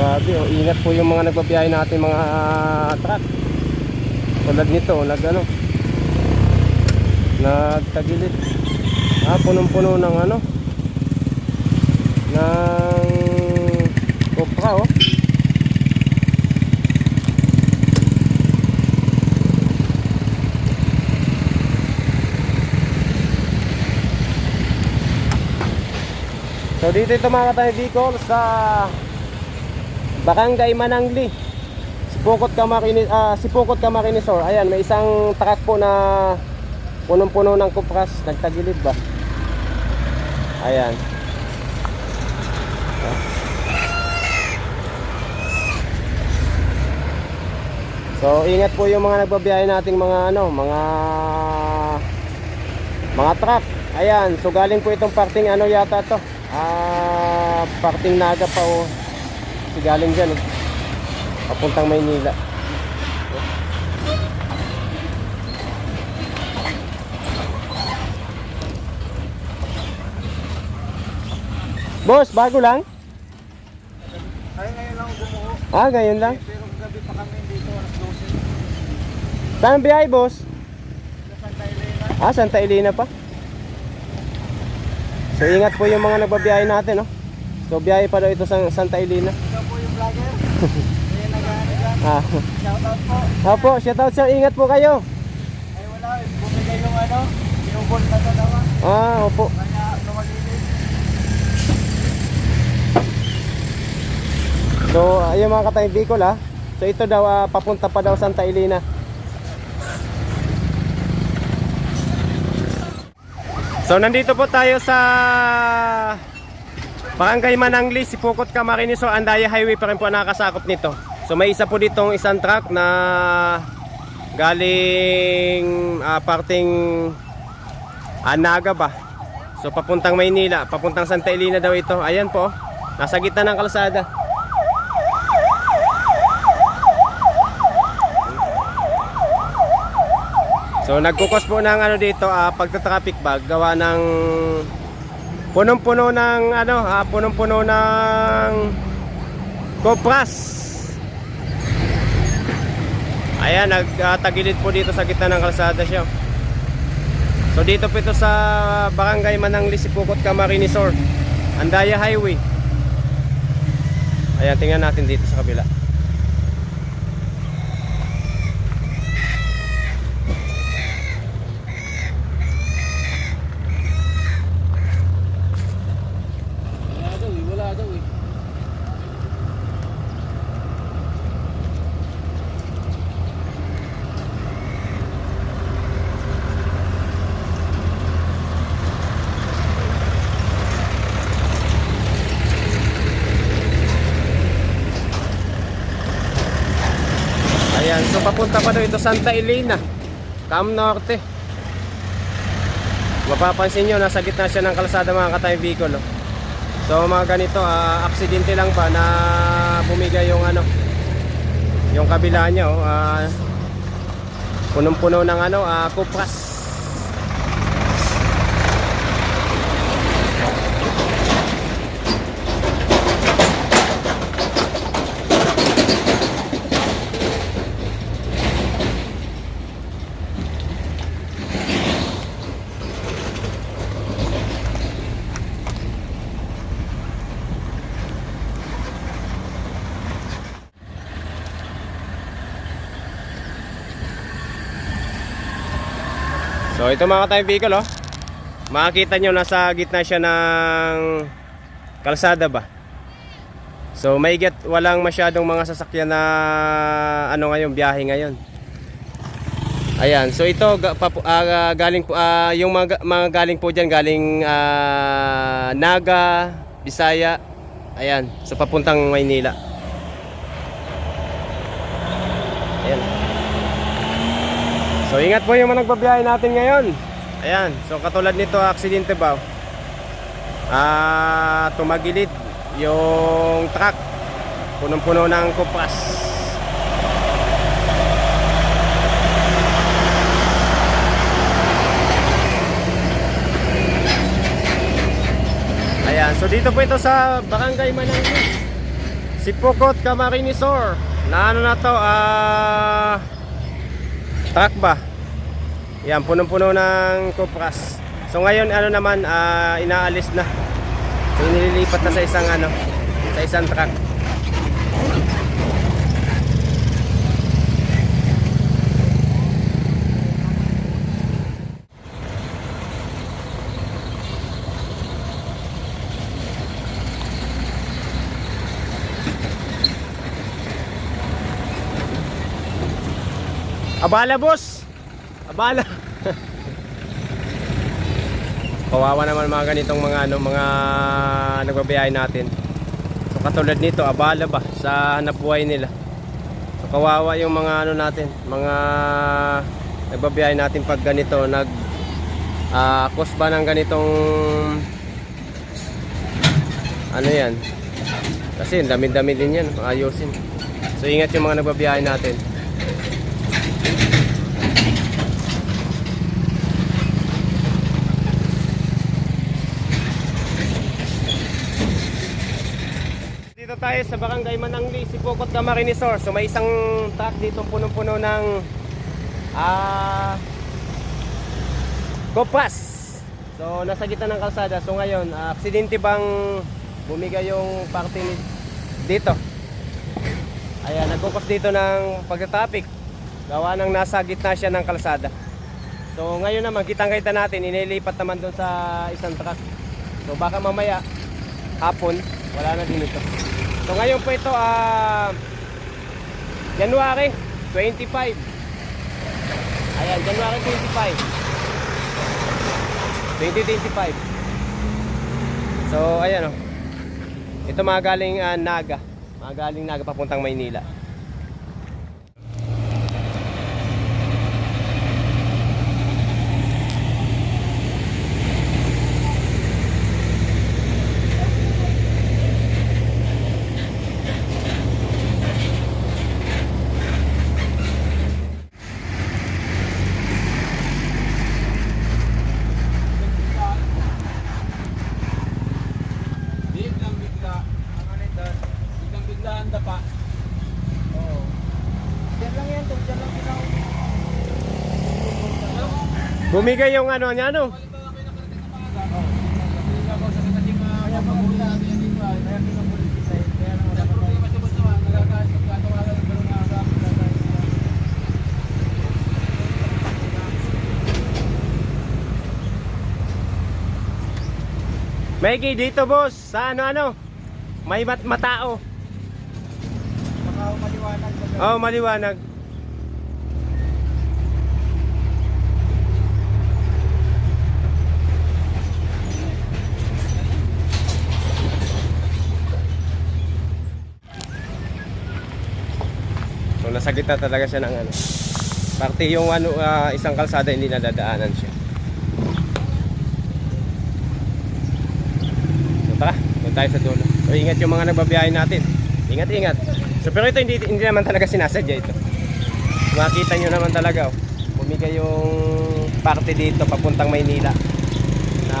Grabe, oh, ingat po yung mga nagbabiyahe natin mga truck. Tulad nito, nag ano, nagtagilid. Ah, punong-puno ng ano, ng kopra, oh. So dito ito mga tayo Bicol sa Barangay Manangli. Sipukot Camarines ah Sipukot Camarinesor. Ayan, may isang truck po na punong-puno ng kupras, nagtagilid ba? Ayan. So ingat po yung mga nagbabiyahe nating mga ano, mga mga truck. Ayan, so galing po itong parting ano yata to. Ah, parting Naga pa o. Si galing diyan eh. Papuntang Maynila. Boss, bago lang? Ay, ngayon lang bumuo. Ah, ngayon lang. Pero gabi pa kami dito, alas 12. Saan ang biyahe, boss? Sa Santa Elena. Ah, Santa Elena pa. So ingat po yung mga nagbabiyahe natin, no? So biyahe pa daw ito sa Santa Elena. Ikaw po yung vlogger. Kaya nag-ano dyan. Ah. Shoutout po. Opo, shout out sir. Ingat po kayo. Ay wala, bumigay yung ano, binubol na dalawa. Ah, opo. Kaya lumagilid. So, ayun mga katayang Bicol ha. So ito daw ah, papunta pa daw Santa Elena. So nandito po tayo sa Barangay Manangli, Sipukot, Camarines. So Andaya Highway pa rin po nakasakop nito. So may isa po ditong isang truck na galing ah, parting Anaga ba? So papuntang Maynila, papuntang Santa Elena daw ito. Ayan po, nasa gitna ng kalsada. So nagkukos po ng ano dito ah, pagta-traffic bag gawa ng punong-puno ng ano ah, punong-puno ng kopras. Ayan nagtagilid po dito sa gitna ng kalsada siya. So dito po ito sa Barangay Manangli Sipukot Camarinesor, Andaya Highway. Ayan tingnan natin dito sa kabila. Wala wala daw eh. So papunta pa daw ito Santa Elena, Cam Norte. Mapapansin nyo, nasa gitna siya ng kalsada mga katay Bicol. oh. So mga ganito, ah, aksidente lang ba na bumigay yung ano, yung kabila niya, oh, ah, punong-puno ng ano, ah, kupras. So ito mga katay Bicol, oh. Makikita nyo nasa gitna siya ng kalsada ba? So may get walang masyadong mga sasakyan na ano ngayon biyahe ngayon. Ayan, so ito ah, galing po ah, yung mga, mga galing po diyan galing ah, Naga, Bisaya. Ayan, so papuntang Maynila. Ayan. So ingat po yung mga nagbabiyahe natin ngayon. Ayan, so katulad nito aksidente ba? Ah, tumagilid yung truck. Punong-puno ng kupas. Ayan, so dito po ito sa Barangay Manangli. Si Pukot Camarinesor. Na ano na to, ah... truck ba? Yan, punong-puno ng kupras. So ngayon, ano naman, ah, inaalis na. So inililipat na sa isang ano, sa isang truck. Abala, boss! Abala! Kawawa naman mga ganitong mga ano, mga nagbabiyahe natin. So katulad nito, abala ba sa hanap nila. So kawawa yung mga ano natin, mga nagbabiyahe natin pag ganito nag ah cost ba ng ganitong ano yan? Kasi dami-dami din yan, ayusin. So ingat yung mga nagbabiyahe natin. Tayo sa Barangay Manangli, si Pukot Camarinesor. So may isang truck dito punong-puno ng ah Kopas. So nasa gitna ng kalsada. So ngayon, ah, aksidente bang bumigay yung parte ni dito? Ayan, nagkukos dito ng pagka-traffic. Gawa ng nasa gitna siya ng kalsada. So ngayon naman, kitang-kita natin, inilipat naman doon sa isang truck. So baka mamaya, hapon, wala na din ito. So ngayon po ito, ah, January 25. Ayan, January 25. 2025. So ayan oh. Ito mga galing ah, Naga. Mga galing Naga papuntang Maynila. Biglang bigla. Ano nito? Biglang bigla ang dapa. Oo. Diyan lang yan, diyan lang ginawa. Bumigay yung ano niya ano? Kaya pagpunta natin yan dito ay kaya pinupulit kita eh. Kaya nang wala problema sa basta man, nagkakasin ka tawagan ng pero nga sa Mikey dito boss, sa ano ano? May mat matao. Baka maliwanag Oh, maliwanag. Nasa gitna talaga siya ng ano. Parte yung ano ah, isang kalsada hindi nadadaanan siya. So tara, doon tayo sa dulo. So ingat yung mga nagbabiyahe natin. Ingat, ingat. So pero ito hindi, hindi naman talaga sinasadya ito. Makita nyo naman talaga oh. Bumigay yung parte dito papuntang Maynila na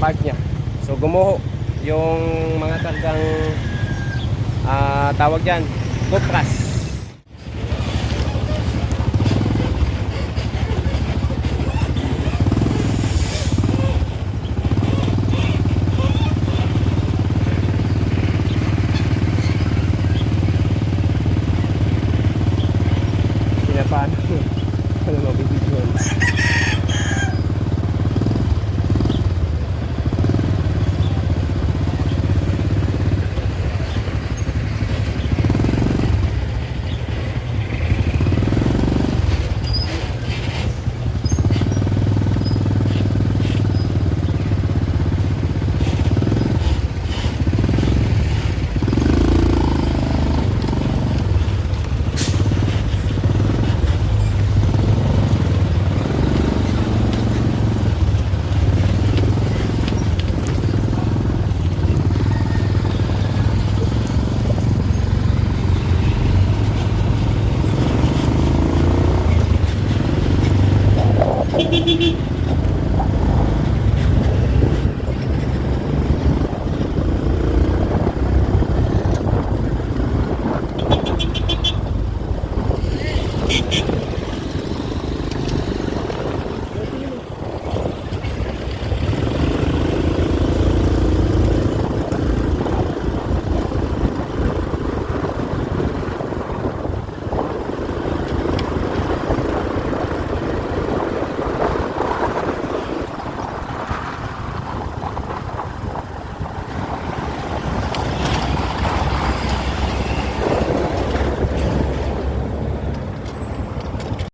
park niya. So gumuho yung mga talagang ah, tawag dyan, kupras.